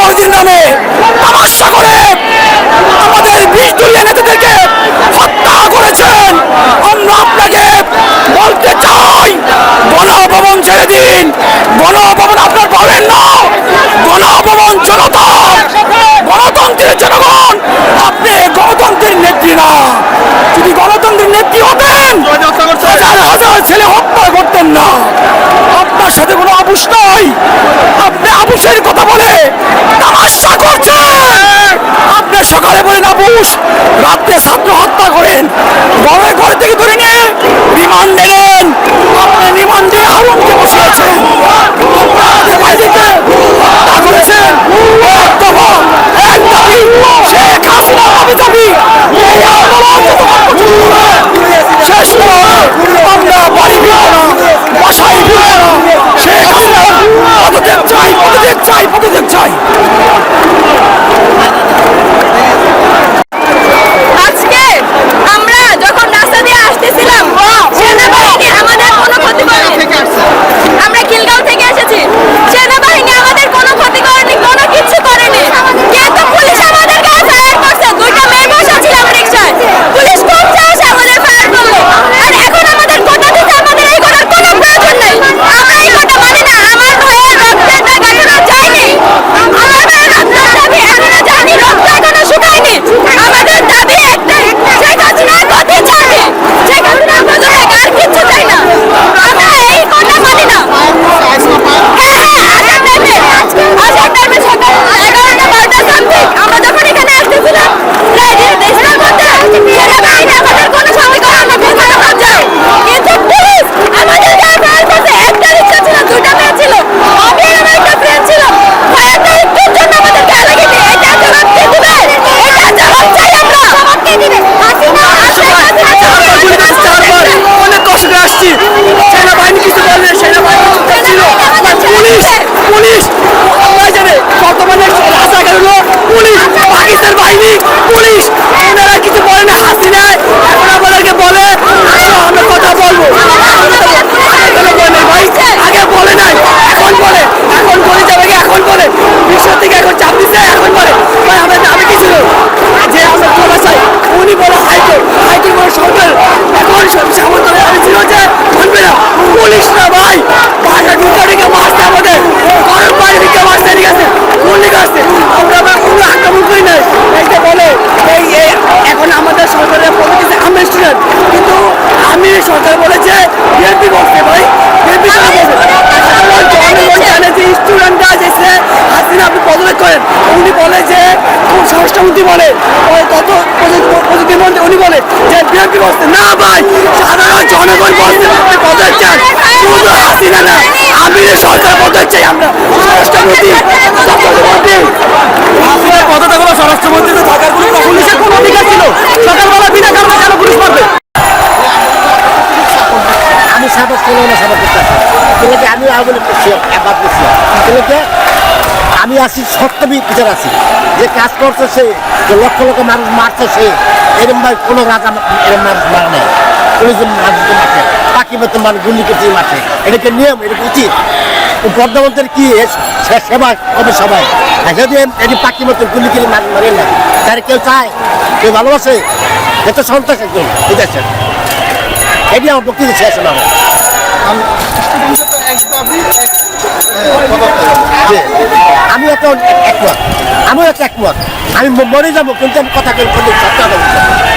মর্জির নামে তামাশা করে আমাদের বিষ নেতাদেরকে হত্যা করেছেন। আমরা আপনাকে বলতে চাই গণভবন ছেড়ে দিন। গণভবন আপনার পাবেন না। গণভবন জনতা, গণতন্ত্রের জনগণ বড় ঘর থেকে ধরে নিয়ে রিমান্ড নিলেন। আপনি রিমান্ডে আলমকে বসিয়েছেন শেষ আমরা বাড়ি ফিরব না, বাসায় ফিরব শেখ হাসিনা চাই। উনি বলে যে খুব স্বরাষ্ট্রমন্ত্রী বলে। ওই তত প্রযুক্তিমন্ত্রী উনি বলে যে বিএনপি করছে না ভাই সাধারণ জনগণ আপনি পদত্যাগ। চান শুধু হাসিনা না আমি সরকার পদত্যাগ চাই আমরা। স্বরাষ্ট্রমন্ত্রী স্বরাষ্ট্রমন্ত্রী। হাসিনার পদত্যাগ হলো স্বরাষ্ট্রমন্ত্রী তো থাকার কোনো পুলিশের কোনো অধিকার ছিল? সকালবেলা বিনা কারণে কেন পুলিশ মারবে? আমি সাপোর্ট করলে না সাপোর্ট করতে আমি আগে করছি একবার করছি। ছেলেকে আমি আছি সত্য বিচার আছি। যে কাজ করছে সে যে লক্ষ লক্ষ মানুষ মারছে সে এরম ভাই কোনো রাজা এরম মানুষ মার নেই। পুলিশ মানুষকে মাঠে। পাখি মতো মানুষ গুলি করছে মাঠে। এটাকে নিয়ম এটা উচিত। ও প্রধানমন্ত্রীর কি সেবা কবে সবাই? যদি এটি পাখি মতো গুলি করে মানুষ মারে না তার কেউ চায়? কেউ ভালোবাসে? এত সন্ত্রাস একজন ঠিক আছে? এটি আমার বক্তব্য শেষ হলো আমার। আমি একটা একমত আমিও একটা একমত আমি মরে যাব কিন্তু আমি কথা কথা